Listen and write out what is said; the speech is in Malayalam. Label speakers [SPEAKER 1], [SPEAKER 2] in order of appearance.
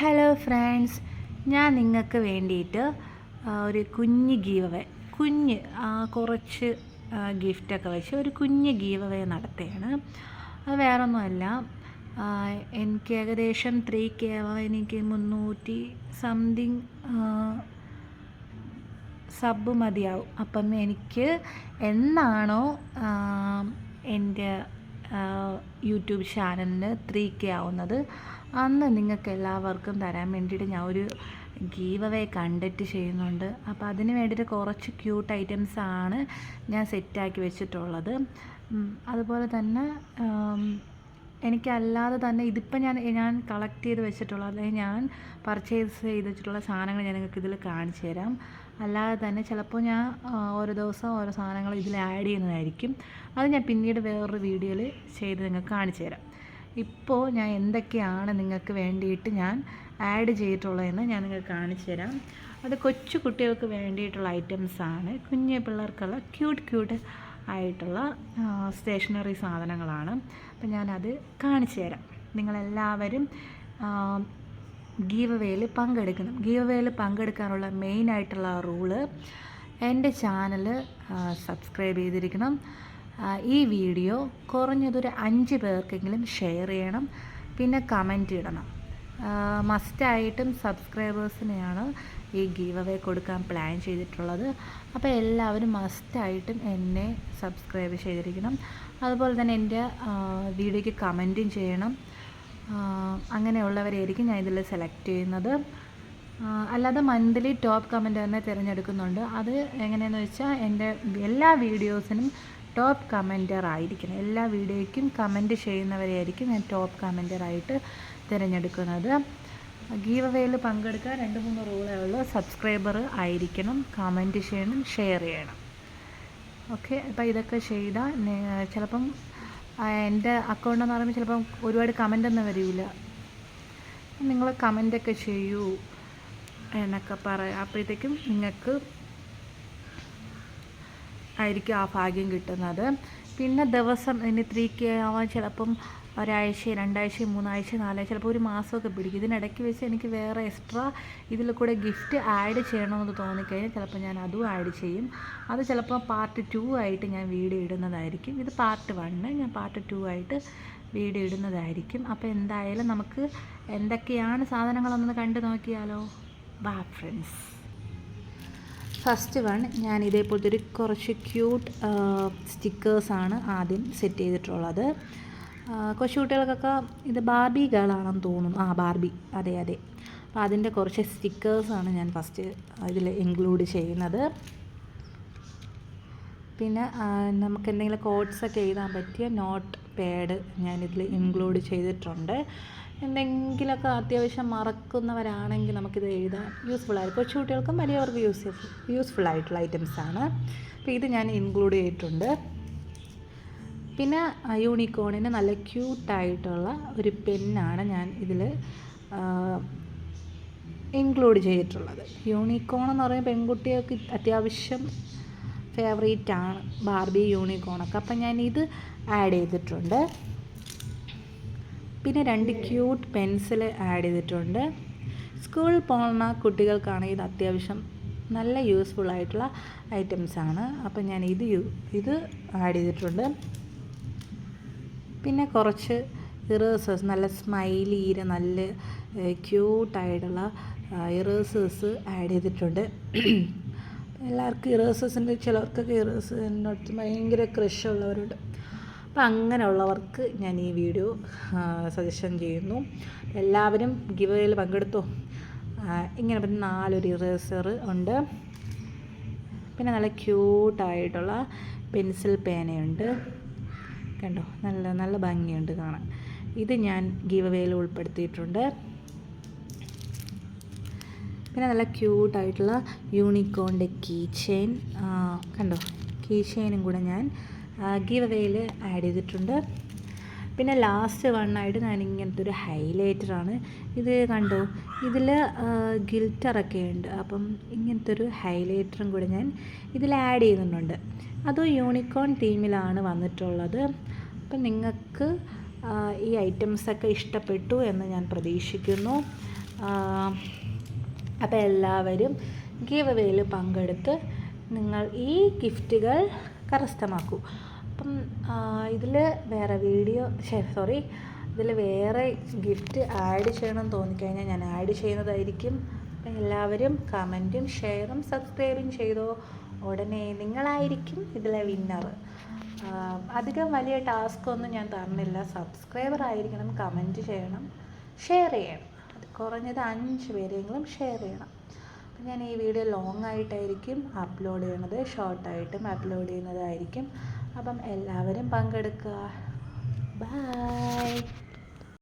[SPEAKER 1] ഹലോ ഫ്രണ്ട്സ് ഞാൻ നിങ്ങൾക്ക് വേണ്ടിയിട്ട് ഒരു കുഞ്ഞ് ഗീവവേ കുഞ്ഞ് കുറച്ച് ഗിഫ്റ്റൊക്കെ വെച്ച് ഒരു കുഞ്ഞ് ഗീവവേ നടത്തുകയാണ്. അത് വേറൊന്നുമല്ല എനിക്ക് ഏകദേശം ത്രീ കെ എനിക്ക് മുന്നൂറ്റി സംതിങ് സബ് മതിയാവും. അപ്പം എനിക്ക് എന്നാണോ എന്റെ യൂട്യൂബ് ചാനലിന് ത്രീ കെ ആവുന്നത് അന്ന് നിങ്ങൾക്ക് എല്ലാവർക്കും തരാൻ വേണ്ടിയിട്ട് ഞാൻ ഒരു ഗീവ് അവേ കണ്ടക്റ്റ് ചെയ്യുന്നുണ്ട്. അപ്പോൾ അതിന് വേണ്ടിയിട്ട് കുറച്ച് ക്യൂട്ട് ഐറ്റംസ് ആണ് ഞാൻ സെറ്റാക്കി വെച്ചിട്ടുള്ളത്. അതുപോലെ തന്നെ എനിക്കല്ലാതെ തന്നെ ഇതിപ്പോൾ ഞാൻ ഞാൻ കളക്ട് ചെയ്ത് വെച്ചിട്ടുള്ള അല്ലെങ്കിൽ ഞാൻ പർച്ചേസ് ചെയ്ത് വെച്ചിട്ടുള്ള സാധനങ്ങൾ ഞാൻ നിങ്ങൾക്ക് ഇതിൽ കാണിച്ചു തരാം. അല്ലാതെ തന്നെ ചിലപ്പോൾ ഞാൻ ഓരോ ദിവസം ഓരോ സാധനങ്ങൾ ഇതിൽ ആഡ് ചെയ്യുന്നതായിരിക്കും. അത് ഞാൻ പിന്നീട് വേറൊരു വീഡിയോയിൽ ചെയ്ത് നിങ്ങൾക്ക് കാണിച്ചു തരാം. ഇപ്പോൾ ഞാൻ എന്തൊക്കെയാണ് നിങ്ങൾക്ക് വേണ്ടിയിട്ട് ഞാൻ ആഡ് ചെയ്തിട്ടുള്ളതെന്ന് ഞാൻ നിങ്ങൾക്ക് കാണിച്ചു തരാം. അത് കൊച്ചു കുട്ടികൾക്ക് വേണ്ടിയിട്ടുള്ള ഐറ്റംസ് ആണ്. കുഞ്ഞു പിള്ളേർക്കുള്ള ക്യൂട്ട് ക്യൂട്ട് ആയിട്ടുള്ള സ്റ്റേഷനറി സാധനങ്ങളാണ്. അപ്പം ഞാനത് കാണിച്ചു തരാം. നിങ്ങളെല്ലാവരും ഗീവ് വേയിൽ പങ്കെടുക്കണം. ഗീവ് വേയിൽ പങ്കെടുക്കാനുള്ള മെയിനായിട്ടുള്ള റൂൾ എന്റെ ചാനൽ സബ്സ്ക്രൈബ് ചെയ്തിരിക്കണം. ഈ വീഡിയോ കുറഞ്ഞതൊരു അഞ്ച് പേർക്കെങ്കിലും ഷെയർ ചെയ്യണം പിന്നെ കമന്റ് ഇടണം. മസ്റ്റായിട്ടും സബ്സ്ക്രൈബേഴ്സിനെയാണ് ഈ ഗീവ് അവേ കൊടുക്കാൻ പ്ലാൻ ചെയ്തിട്ടുള്ളത്. അപ്പോൾ എല്ലാവരും മസ്റ്റായിട്ടും എന്നെ സബ്സ്ക്രൈബ് ചെയ്തിരിക്കണം. അതുപോലെ തന്നെ എന്റെ വീഡിയോയ്ക്ക് കമന്റും ചെയ്യണം. അങ്ങനെയുള്ളവരായിരിക്കും ഞാൻ ഇതിൽ സെലക്ട് ചെയ്യുന്നത്. അല്ലാതെ മന്ത്ലി ടോപ്പ് കമന്റ് തന്നെ തിരഞ്ഞെടുക്കുന്നുണ്ട്. അത് എങ്ങനെയെന്ന് വെച്ചാൽ എന്റെ എല്ലാ വീഡിയോസിനും ടോപ്പ് കമന്റർ ആയിരിക്കണം. എല്ലാ വീഡിയോയ്ക്കും കമന്റ് ചെയ്യുന്നവരെയായിരിക്കും ഞാൻ ടോപ്പ് കമന്ററായിട്ട് തിരഞ്ഞെടുക്കുന്നത്. ഗീവ് അവയിൽ പങ്കെടുക്കാൻ രണ്ട് മൂന്ന് റൂളേ ഉള്ളൂ. സബ്സ്ക്രൈബർ ആയിരിക്കണം കമന്റ് ചെയ്യണം ഷെയർ ചെയ്യണം. ഓക്കെ അപ്പോൾ ഇതൊക്കെ ചെയ്താൽ ചിലപ്പം എന്റെ അക്കൗണ്ട് എന്ന് പറയുമ്പോൾ ചിലപ്പം ഒരുപാട് കമന്റ് ഒന്നും വരില്ല നിങ്ങൾ കമന്റൊക്കെ ചെയ്യൂ എന്നൊക്കെ പറയാം അപ്പോഴത്തേക്കും നിങ്ങൾക്ക് ആയിരിക്കും ആ ഭാഗ്യം കിട്ടുന്നത്. പിന്നെ ദിവസം ഇനി ത്രീ കെ ആവാൻ ചിലപ്പം ഒരാഴ്ച രണ്ടാഴ്ച മൂന്നാഴ്ച നാലാഴ്ച ചിലപ്പോൾ ഒരു മാസമൊക്കെ പിടിക്കും. ഇതിനിടയ്ക്ക് വെച്ച് എനിക്ക് വേറെ എക്സ്ട്രാ ഇതിൽ കൂടെ ഗിഫ്റ്റ് ആഡ് ചെയ്യണമെന്ന് തോന്നിക്കഴിഞ്ഞാൽ ചിലപ്പോൾ ഞാൻ അതും ആഡ് ചെയ്യും. അത് ചിലപ്പോൾ പാർട്ട് ടു ആയിട്ട് ഞാൻ വീഡിയോ ഇടുന്നതായിരിക്കും. ഇത് പാർട്ട് വണ്ണ് ഞാൻ പാർട്ട് ടു ആയിട്ട് വീഡിയോ ഇടുന്നതായിരിക്കും. അപ്പോൾ എന്തായാലും നമുക്ക് എന്തൊക്കെയാണ് സാധനങ്ങളൊന്ന് കണ്ടു നോക്കിയാലോ. ബാ ഫ്രണ്ട്സ് ഫസ്റ്റ് വൺ ഞാൻ ഇതേപോലത്തെ ഒരു കുറച്ച് ക്യൂട്ട് സ്റ്റിക്കേഴ്സാണ് ആദ്യം സെറ്റ് ചെയ്തിട്ടുള്ളത്. കൊച്ചു കുട്ടികൾക്കൊക്കെ ഇത് ബാർബി ഗേളാണെന്ന് തോന്നുന്നു. ആ ബാർബി അതെ അതെ. അപ്പോൾ അതിന്റെ കുറച്ച് സ്റ്റിക്കേഴ്സാണ് ഞാൻ ഫസ്റ്റ് ഇതിൽ ഇൻക്ലൂഡ് ചെയ്യുന്നത്. പിന്നെ നമുക്ക് എന്തെങ്കിലും കോഡ്സൊക്കെ എഴുതാൻ പറ്റിയ നോട്ട് പാഡ് ഞാനിതിൽ ഇൻക്ലൂഡ് ചെയ്തിട്ടുണ്ട്. എന്തെങ്കിലുമൊക്കെ അത്യാവശ്യം മറക്കുന്നവരാണെങ്കിൽ നമുക്കിത് എഴുതാൻ യൂസ്ഫുൾ ആയിരിക്കും. കൊച്ചു കുട്ടികൾക്കും വലിയവർക്കും യൂസ് യൂസ്ഫുൾ ആയിട്ടുള്ള ഐറ്റംസ് ആണ്. അപ്പോൾ ഇത് ഞാൻ ഇൻക്ലൂഡ് ചെയ്തിട്ടുണ്ട്. പിന്നെ യൂണിക്കോണിന് നല്ല ക്യൂട്ടായിട്ടുള്ള ഒരു പെന്നാണ് ഞാൻ ഇതിൽ ഇൻക്ലൂഡ് ചെയ്തിട്ടുള്ളത്. യൂണിക്കോൺ എന്ന് പറയുമ്പോൾ പെൺകുട്ടികൾക്ക് അത്യാവശ്യം ഫേവറേറ്റ് ആണ്. ബാർബി യൂണിക്കോണൊക്കെ അപ്പം ഞാൻ ഇത് ആഡ് ചെയ്തിട്ടുണ്ട്. പിന്നെ രണ്ട് ക്യൂട്ട് പെൻസിൽ ആഡ് ചെയ്തിട്ടുണ്ട്. സ്കൂളിൽ പോകുന്ന കുട്ടികൾക്കാണ് ഇത് അത്യാവശ്യം നല്ല യൂസ്ഫുൾ ആയിട്ടുള്ള ഐറ്റംസ് ആണ്. അപ്പം ഞാൻ ഇത് ഇത് ആഡ് ചെയ്തിട്ടുണ്ട്. പിന്നെ കുറച്ച് ഇറേസേഴ്സ് നല്ല സ്മൈലി ഈര നല്ല ക്യൂട്ടായിട്ടുള്ള ഇറേസേഴ്സ് ആഡ് ചെയ്തിട്ടുണ്ട്. എല്ലാവർക്കും ഇറേസേഴ്സിന്റെ ചിലർക്കൊക്കെ ഇറേഴ്സിനോട്ട് ഭയങ്കര ക്രഷ് ഉള്ളവരുണ്ട്. അപ്പം അങ്ങനെയുള്ളവർക്ക് ഞാൻ ഈ വീഡിയോ സജഷൻ ചെയ്യുന്നു. എല്ലാവരും ഗിവയിൽ പങ്കെടുത്തോ? ഇങ്ങനെ പിന്നെ നാലൊരു ഇറേസർ ഉണ്ട്. പിന്നെ നല്ല ക്യൂട്ടായിട്ടുള്ള പെൻസിൽ പേനയുണ്ട്. കണ്ടോ? നല്ല നല്ല ഭംഗിയുണ്ട് കാണാൻ. ഇത് ഞാൻ ഗീവവേയിൽ ഉൾപ്പെടുത്തിയിട്ടുണ്ട്. പിന്നെ നല്ല ക്യൂട്ടായിട്ടുള്ള യൂണിക്കോണിന്റെ കീ ചെയിൻ. കണ്ടോ? കീ ചെയിനും കൂടെ ഞാൻ ഗീവ് വേയിൽ ആഡ് ചെയ്തിട്ടുണ്ട്. പിന്നെ ലാസ്റ്റ് വണ്ണായിട്ട് ഞാൻ ഇങ്ങനത്തെ ഒരു ഹൈലൈറ്ററാണ് ഇത് കണ്ടോ? ഇതിൽ ഗിൽറ്ററൊക്കെ ഉണ്ട്. അപ്പം ഇങ്ങനത്തെ ഒരു ഹൈലൈറ്ററും കൂടെ ഞാൻ ഇതിൽ ആഡ് ചെയ്യുന്നുണ്ട്. അതും യൂണിക്കോൺ തീമിലാണ് വന്നിട്ടുള്ളത്. അപ്പം നിങ്ങൾക്ക് ഈ ഐറ്റംസൊക്കെ ഇഷ്ടപ്പെട്ടു എന്ന് ഞാൻ പ്രതീക്ഷിക്കുന്നു. അപ്പോൾ എല്ലാവരും ഗീവ് അവയിൽ പങ്കെടുത്ത് നിങ്ങൾ ഈ ഗിഫ്റ്റുകൾ കരസ്ഥമാക്കൂ. അപ്പം ഇതിൽ വേറെ വീഡിയോ സോറി ഇതിൽ വേറെ ഗിഫ്റ്റ് ആഡ് ചെയ്യണം തോന്നിക്കഴിഞ്ഞാൽ ഞാൻ ആഡ് ചെയ്യുന്നതായിരിക്കും. അപ്പം എല്ലാവരും കമന്റും ഷെയറും സബ്സ്ക്രൈബും ചെയ്തോ. ഉടനെ നിങ്ങളായിരിക്കും ഇതിലെ വിന്നർ. അധികം വലിയ ടാസ്ക് ഒന്നും ഞാൻ തന്നില്ല. സബ്സ്ക്രൈബർ ആയിരിക്കണം കമന്റ് ചെയ്യണം ഷെയർ ചെയ്യണം. അത് കുറഞ്ഞത് അഞ്ച് പേരെങ്കിലും ഷെയർ ചെയ്യണം. അപ്പം ഞാൻ ഈ വീഡിയോ ലോങ് ആയിട്ടായിരിക്കും അപ്ലോഡ് ചെയ്യണത് ഷോർട്ടായിട്ടും അപ്ലോഡ് ചെയ്യുന്നതായിരിക്കും. അപ്പം എല്ലാവരും പങ്കെടുക്കുക. ബൈ